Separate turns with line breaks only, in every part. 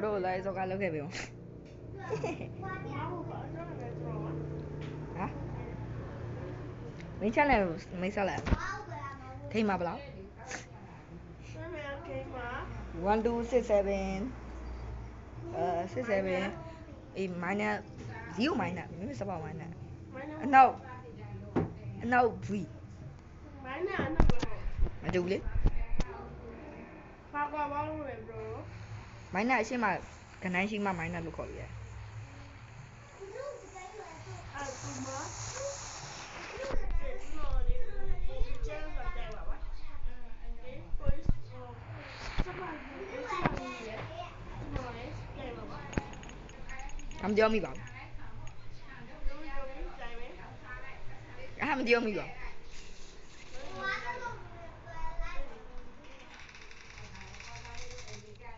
ronaldo'la
giocarlo che avevo hả? Mấy trái này mấy sao lại thêm mà block? One two six
seven. Uh six
seven. In minor zero minor mấy sao
bảo minor no. No
three mà chú lên
Papa, what are you doing, bro?
Minus အရှင်းမှာကနိုင်ရှိမှ minus လို့ခေါ်လို့ရတယ်
အဲ့ဒီမှာဒီနော်ဒီကိုကျန်းလာတယ်ပါပါဒီကိုစပါးဘူးစပါးဘူးလေနော်လေတယ်ပါပါ
အမပြောမိပါဘူး
တို့တို့တိုင်းမယ်
အားမပြောမိပါဘူး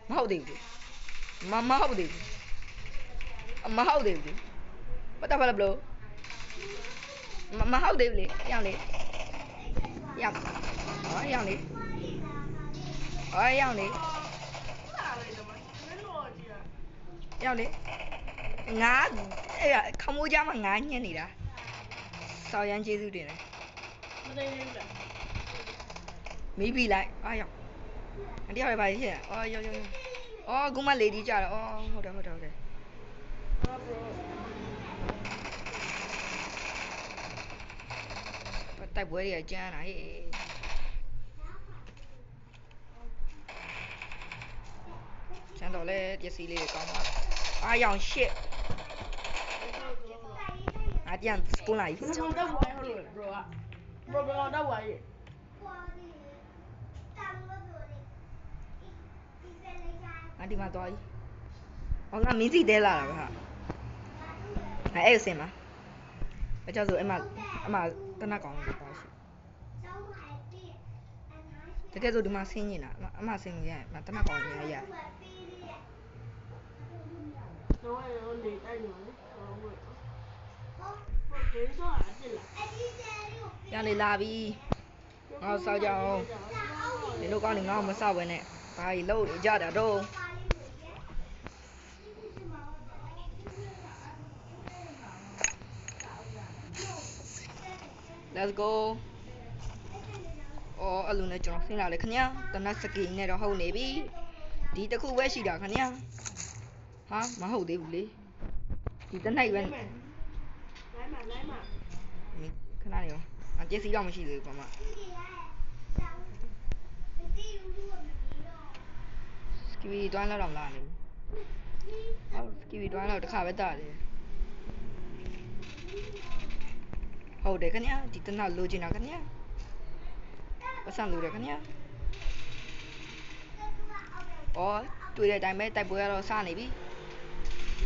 မဟုတ်သေးဘူးလေမမဟုတ်သေးဘူးအမဟုတ်သေးဘူးလေဘာတာဘာလဲဘလို့မမဟုတ်သေးဘူးလေရောင်းလေရောင်းဟောရောင်းလေဟောရောင်းလေ
လာလေတော့မင်းတို့ကြည့်ရ
ရောင်းလေငါအဲ့ဒါခမိုးကြမှာငါညှက်နေတာစော်ရမ်းကျေးဇူးတင်တယ်
မသိဘူးလား
မိပြီလိုက်အားရောင်းအတယောက် လည်းပါရှိရအော်ရောင်းရောင်းအော်ခုမှလေဒီကြတယ်အော်ဟုတ်တယ်ဟုတ်တယ်ဟုတ်တယ်
ဟာ bro
တိုက်ပွဲတွေကကျန်းလာဟေးကျန်းတော့လေပစ္စည်းလေးတွေကောင်းပါအားရောင်ရှစ်အပြန်စပွန်လာ
ဘ
ကြီး
ယ်ကောင်တော့ဝိုင်းဟုတ်လို့ bro อ่ะ bro ဘယ် ကောင်တော့ဝိုင်းရဲ့
ငါဒီမှာသွားကြီးဟောငါမင်းစီတဲလာတာပဲဟာငါအဲ့ဆင်ပါအကြောက်ဆိုအမအမတနတ်ကောင်လေးပါရှိတကယ်ဆိုဒီမှာဆင်းနေတာအမဆင်းလို့ရရင်တနတ်ကောင်လေးရရ
တော့ရောလေတိုက်နေတယ်ဟောဟုတ်ဟုတ်ကဲတော့အစ်လာ
ရလေလာပြီငါစောက်ကြအောင်ဒီလိုကောင်းနေငါ့ကိုမစောက်ဘဲနဲ့ဘာကြီးလို့နေကြတာတော့ Let's go အော်အလူနဲ့ကျွန်တော်ဆင်းလာလေခင်ဗျာတနတ်စကီနဲ့တော့ဟုတ်နေပြီဒီတစ်ခုပဲရှိတာခင်ဗျာဟာမဟုတ်သေးဘူးလေဒီတနိုင်ပဲ
လိုက်မှာလိုက်မှာ
ခဏနေရောအကျစီတော့မရှိသေးဘူးကွာမစကီဗီတွန်းလောက်တော့မလာနေဘူးဟုတ်စကီဗီတွန်းလောက်တစ်ခါပဲတာတယ် ဟုတ်တယ်ခင်ဗျာဒီတနတ်လိုချင်တာခင်ဗျာပတ်စံလိုတယ်ခင်ဗျာအော်တွေ့တဲ့အတိုင်းပဲတိုက်ပွဲကတော့စနေပြီ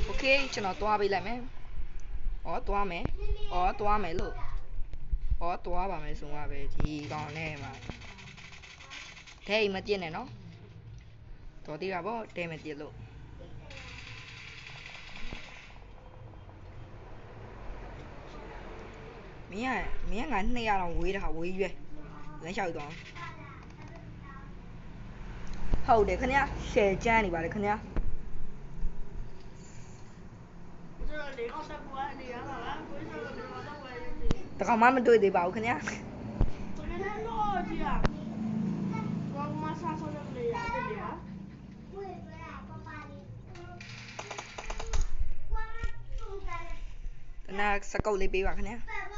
โอเคကျွန်တော်သွားပေးလိုက်မယ်အော်သွားမယ်အော်သွားမယ်လို့ ။အော်သွားပါမယ်ဆိုမှပဲဒီကောင်နဲ့မှဒဲမပြစ်နဲ့နော်။တော်သေးတာပေါ့ဒဲမပြစ်လို့ မင်းကမင်းကငါ200တောင်ဝေးတာဝေးရွယ်လမ်းလျှောက်တော့ဟုတ်တယ်ခင်ဗျာရှယ်ကျန်းနေပါလေခင်ဗျာ
ကျွန်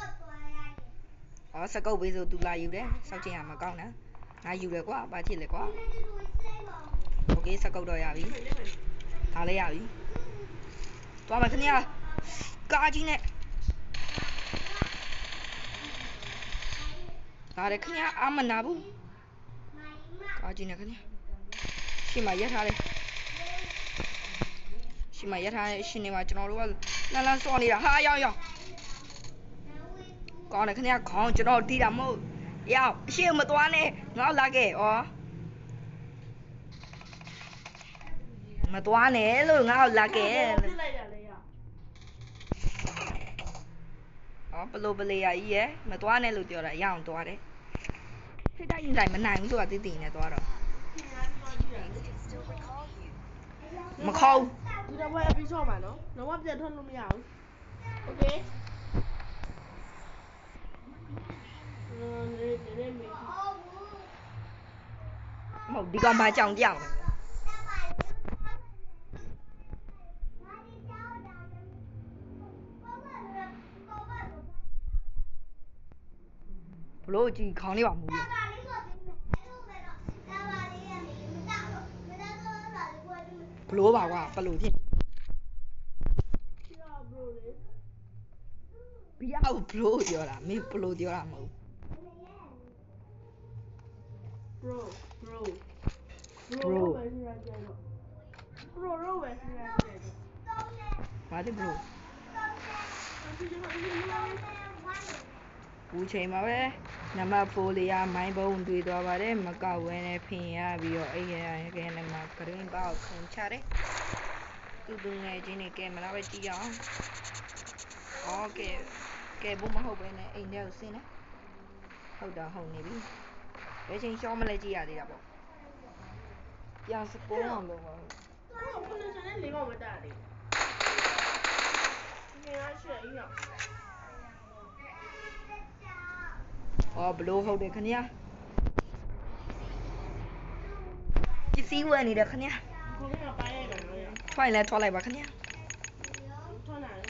။
အော်စကုပ်ပေးဆိုသူလာယူတယ်။စောက်ချင်ရမှာကောင်းတာ။ငါယူတယ်ကွာ။ဘာဖြစ်လဲကွာ။ Okay စကုပ်တော့ရပြီ။ဒါလည်းရပြီ။သွားပါခင်ဗျာ။ကားကြီးနဲ့ဒါလည်းခင်ဗျာအမနာဘူး။ကားကြီးနဲ့ခင်ဗျာ။ရှင်းမရထားတယ်။ရှင်းမရထားရှင်နေမှာကျွန်တော်တို့ကလန်လန်စောင့်နေတာ။ဟာရောက်ရောက်။ ကောင်းတယ်ခင်ဗျာခေါင်းကျွန်တော်တီးတာမဟုတ်ရောက်အရှိမသွားနဲ့ငါ့လာခဲ့ဩမသွားနဲ့လို့ငါ့လာခဲ့
ပြလိုက်ရလေရ
อ๋อပလိုပလေယာကြီးရယ်မသွားနဲ့လို့ပြောတာရအောင်သွားတယ်ထိတ်တိုက်ရင်ဆိုင်မနိုင်ဘူးဆိုတာသိသိနဲ့သွားတော့မ ခေါ်ဘူး
ဒီတော့ဘယ်အပြီးဆော့ပါနော်လုံးဝပြန်ထွက်လို့မရဘူးโอเค မေး
မဟုတ်ဒီကောင်မကြောင်ကြောင်ဘလို့ကြည့်ခေါင်းလေးပါမူးရဘလို့ပါကွာဘလို့ဖြစ်
ချီရဘရိုလေ
ဘီယာကိုဘလို့ပြောတာမင်းဘလို့ပြောတာမဟုတ်
ဘရိုဘရို
Bro
ပဲရှိရကြတော့ဘရိုရောပဲရှိရကြတော့
ဘာလဲဘလို့
ဒီလိုမျိုး
ဘူးချိန်မှာပဲနံပါတ်4လေးကမိုင်းဘုံတွေ့သွားပါတယ်မကောက်ဝဲနဲ့ဖင်ရပြီးတော့အဲ့ရရကဲနဲ့မှာ green box ခုန်ချတယ်သူသူငယ်ချင်းတွေကဲမလားပဲကြည့်ရအောင်โอเคကဲဘူးမဟုတ်ပဲနဲ့အိမ်ထဲကိုဆင်းတယ်ဟုတ်တာဟုတ်နေပြီ ဘယ်ချိန်ရှောင်းမလဲကြည့်ရသေးတာပေါ့ပြန်စပုံးအောင်လုပ်ပါ
တော့ခုနကလည်းလေးကောင်မတားတယ်ဒီကရှေ့ရအောင်
ဟောဘလို့ဟုတ်တယ်ခင်ဗျာပစ္စည်းဝယ်နေတယ်ခင်ဗျာ
ခုနကပိုင်းရတယ်နော်
ထွက်ရင်လည်းထွက်လိုက်ပါခင်ဗျာ
ထွန်းလာတယ်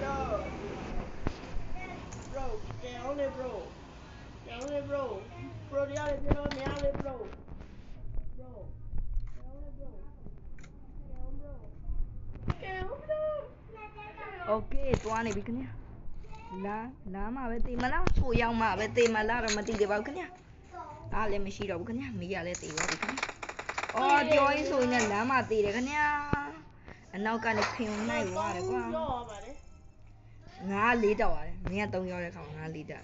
bro bro ကဲအောင်လေ bro ကဲအောင်လေ bro bro တရားလေပြောမရလေ bro bro ကဲအောင်လေ bro ကဲအောင် bro ကဲအောင် bro
โอเคသွားနေပြီခင်ဗျာလာလာမှာပဲတေးမလားဟိုရောက်မှာပဲတေးမလားတော့မသိသေးပါဘူးခင်ဗျာအားလည်းမရှိတော့ဘူးခင်ဗျာမိရလည်းတေးပါပြီခင်ဗျာအော်ပြောရင်ဆိုရင်လည်းလမ်းမှာတေးတယ်ခင်ဗျာအနောက်ကနေဖင်နိုင်သွားတယ်ကွာ
ပြောရပါလေ
ငါလေးတောက်ရတယ်မင်းက3ရောက်တဲ့ခါမှာငါလေးတက်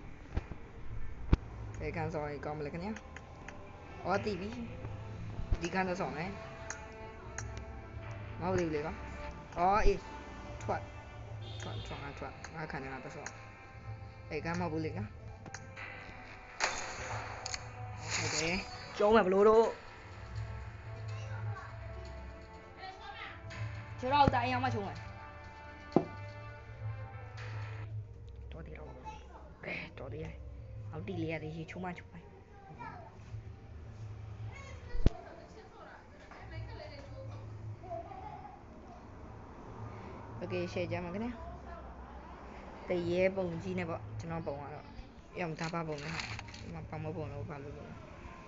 ဘယ်လို
ရောကျွန်တော်ညီအောင်ရေတက်ချုပ်ပြီအဲ့ဒါခြားကန်တက်ဆောင်ဒီကန်ဆောင်ရေကောင်းမလဲခင်ဗျာအော်တီဗီဒီကန်တက်ဆောင်မယ်မဟုတ်သေးဘူးလေကောအော်အေးထွက်ထွက်ထွက်ငါထွက်ငါခံနေတာတက်ဆောင်အေးကမ်းမဟုတ်ဘူးလေကောဟုတ်တယ်ကျုံးမယ်ဘလို့တော့ကျွန်တော်တိုင်အောင်မချုံးမယ်တော်သေးတော့အဲတော်သေးတယ် အောက်တီလေးရသေးရေချုံမချုံလိုက်โอเคရှယ်ကြမှာခင်ဗျတရေပုံကြီးနဲ့ပေါ့ကျွန်တော်ပုံကတော့ရောင်သားပါပုံနဲ့ဒီမှာပမပုံလို့ဘာလို့လဲ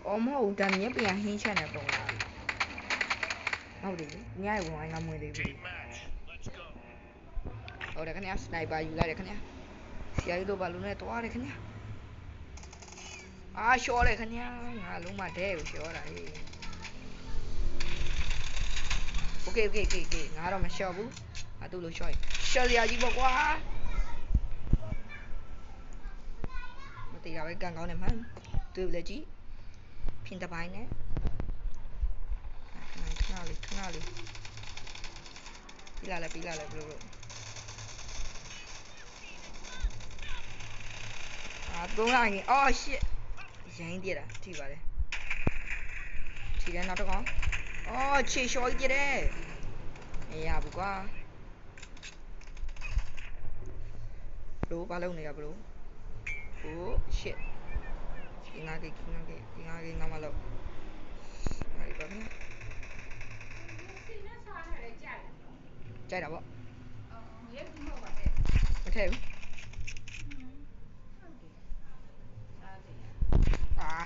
အော်မဟုတ်ဒါမြက်ပြန်ဟင်းချက်နဲ့ပုံလားဟုတ်တယ်ညရဝင်ငါမွေသေးဘူး ဟုတ်တယ်ခင်ဗျာစနိုက်ပါယူလိုက်တယ်ခင်ဗျာဆရာကြီးတို့ဘာလို့လဲတွားတယ်ခင်ဗျာ အာရှော့တယ်ခင်ဗျာငါလုံးမဒဲကိုရှော့တာဟေးโอเคโอเคโอเคโอเคငါတော့မရှော့ဘူးငါတို့လို့ရှော့ရင်ရှော့စရာကြီးပေါ့ကွာမတေးရပဲကန်ကောင်းတယ်မှန်တွေ့လက်ကြီးဖြင်းတစ်ပိုင်းနဲ့ခဏလေးခဏလေးပြီးလာလဲပြီးလာလဲဘယ်လိုလုပ် အာသုံးလိုက်ရင်အော် shit ရိုင်းပြတာထိပါတယ်ထိတယ်နောက်တစ်ကောင်အော်ခြေလျှော်ကြီးပြတယ်မရဘူးကွာဘလို့ဘာလုပ်နေရဘလို့ဟို shit ဒီငါကေဒီငါကေဒီငါကေငါမလို့ဟာဒီပါခင်ကြိုက်တာပေါ့မထည့်ဘူး အာ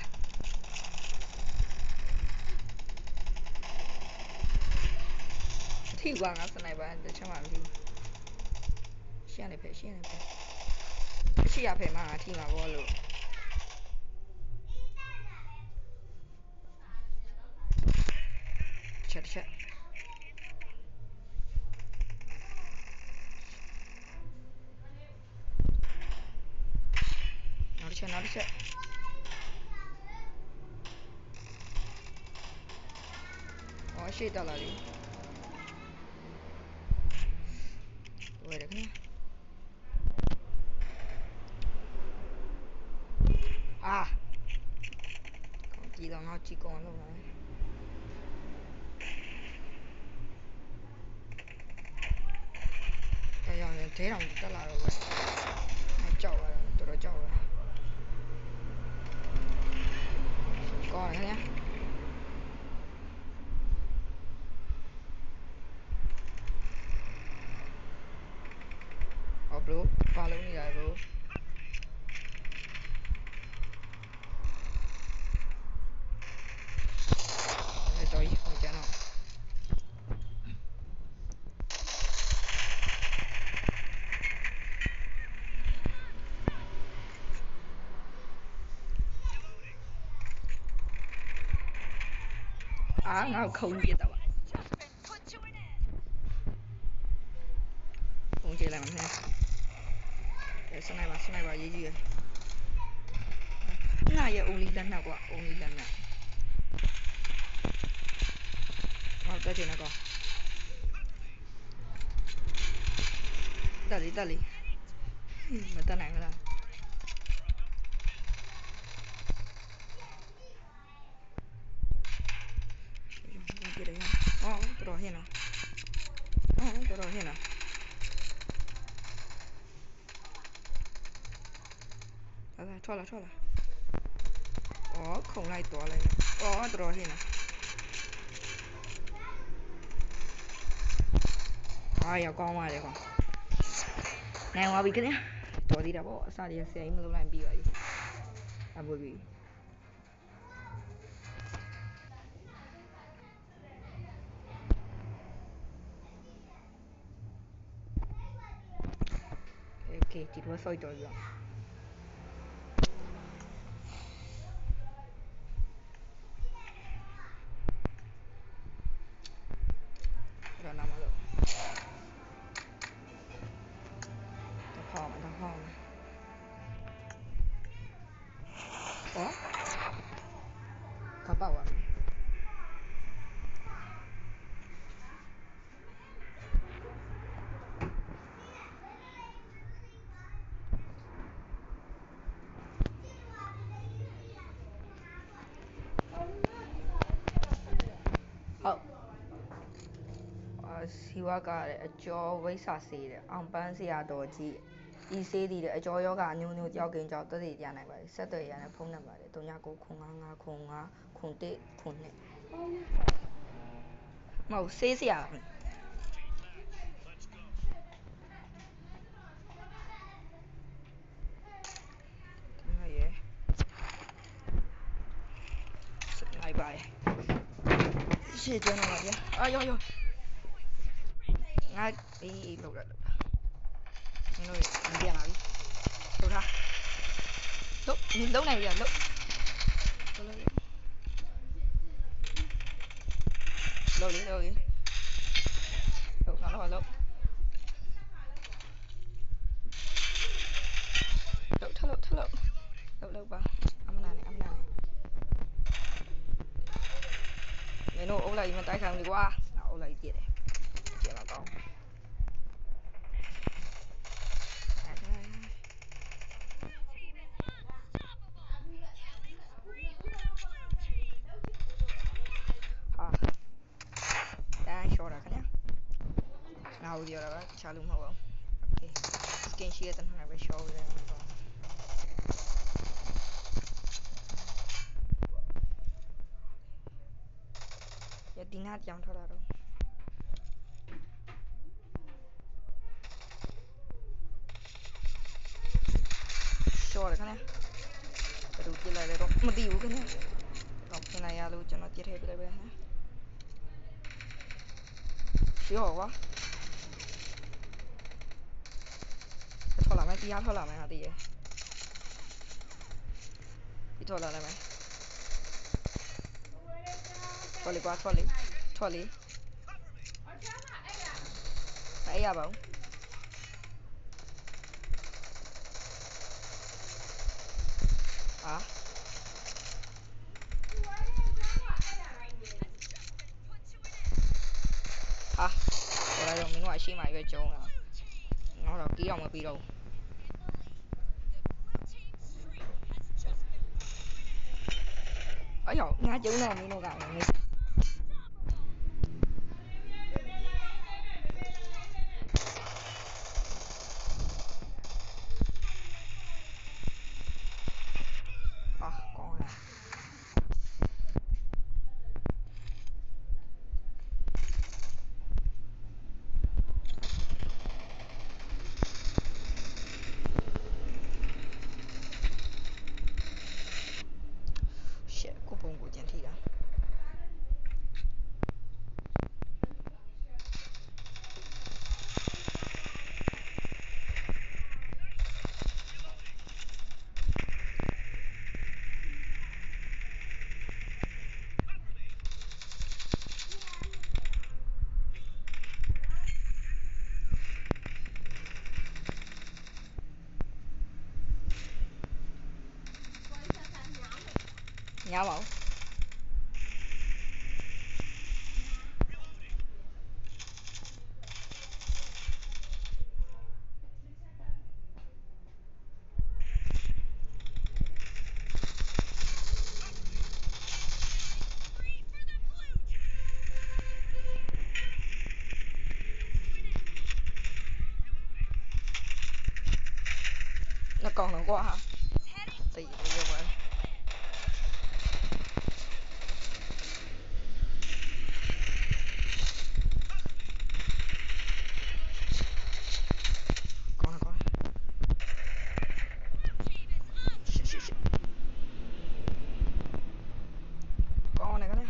ထိကွာငါစနိုက်ပါတစ်ချက်မှမထိဘူးရှင်းနေဖက်ရှင်းနေဖက်အရှိရဖယ်မှာအထိမှာဘောလို့ချက်တစ်ချက်နောက်တစ်ချက်နောက်တစ်ချက် အော်ရှေ့တက်လာပြီဝယ်ရခင်အာကောင်းကြည့်တော့ငါကြည့်ကောင်းလို့ပါအဲရောင်ရင်ဒဲတောင်တက်လာတော့ပဲအဲကြောက်ရတယ်တော်တော်ကြောက်ရတယ်ကောင်းတယ်ခင်ဗျာ ဟော bro ဘာလုံးနေရလဲ bro အဲတော်ကြီးဟိုကျန်တော့ အာငါ့ကိုခုံပြစ်တော့ပါပုံကြည့်လိုက်မှာအဲစနိုက်ပါစနိုက်ပါရေးကြည့်ရငါရဲ့ only လက်နက်ကွာ only လက်နက်ဟောတက်ချင်တော့တက်လီတက်လီမတက်နိုင်ဘူးလားဘာပြရလဲအော်တော်တော်ဟင်းနော်အော်တော်တော်ဟင်းနော် ထွက်လာထွက်လာဩခုံလိုက်သွားလိုက်ဩတော်တော်ဟင်းလားအာရောက်ကောင်းပါတယ်ကွာနိုင်သွားပြီခင်ဗျာတော်သေးတာပေါ့အစတည်းဆရာကြီးမလုပ်နိုင်ပြီးပါပြီအဘူကြီးโอเคဒီလိုဆိုတော့ရအောင် မလို့တစ်ခေါက်တစ်ခေါက်ဟောကပ်ပါဝါမယ်ဟုတ်အာစီ ဝါကတဲ့အကျော်ဝိဆာစေးတဲ့အောင်ပန်းစရာတော်ကြီးဤစေးတည်တဲ့အကျော်ယောဂအမျိုးမျိုးတယောက်ကင်းကြောင့်တသိရနိုင်ပါတယ်ဆက်သွယ်ရတဲ့ဖုန်းနံပါတ်တွေ39ခု95ခု5ခု1ခု2မဟုတ်စေးစရာဒီမှာရေစနိုက်ပါရေရှေ့ ကျန်းတော့ဗျာအာယောယောငါအေးအေးလောက်ရလောက်မင်းတို့မပြန်လာပြီထုတ်ထားထုတ်မင်းလုံးနိုင်ပြီလားလုံးလုံးလေးလုံးလေးလုံးငါတော့လုံးလုံးထလို့ထလို့လုံးလုံးပါအမနာနဲ့အမနာနဲ့မင်းတို့အုပ်လိုက်မတိုက်ခိုင်းဘူးကွာငါအုပ်လိုက်ပြည့်တယ်ပြည့်တော့ကောင်း ဟာတန်းရှော့တာခင်ဗျာ audio တော့ကချလို့မဟုတ်ပါဘူး okay skin share တနာပဲ show ရတယ်ပေါ့ရဒီနာတောင်ထွက်လာတော့ရှော့ရခနဲ့ဘယ်လိုပြလိုက်လဲတော့မသိဘူးခနဲ့တော့ပြင်လိုက်ရလို့ကျွန်တော်ပြထည့်ပြလိုက်ပဲဟမ်ရှော့ကွာ ထွက်လာမယ်တီးအားထွက်လာမယ်ဟာတီးရယ်ဒီထွက်လာလိုက်မယ်ထွက်လေကွာထွက်လေထွက်လေမအေးရပါဘူးအာဟာတော်လိုက်တော့မင်းတို့ကအရှိမရွက်ကျုံးလာငါတော့ကြီးအောင်မပြီးတော့ ဘူးအဲ့ရောက်ငါကျုံးတော့မင်းတို့ကမင်းအာကောင်းလား shit ကိုပုံကိုကျန်ထိတာ ညားပါဦးနှစ်ကောင်တော့ကွာဟာတိတ်ရေပါကောင်းကောင်းရှစ်ရှစ်ရှစ်ကောင်းနေကနေ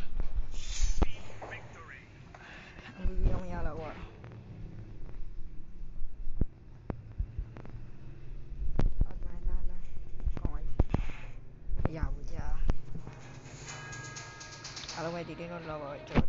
အလူရောင်ရလာကွာအလာလာလာကောင်းရဘူး ကြာ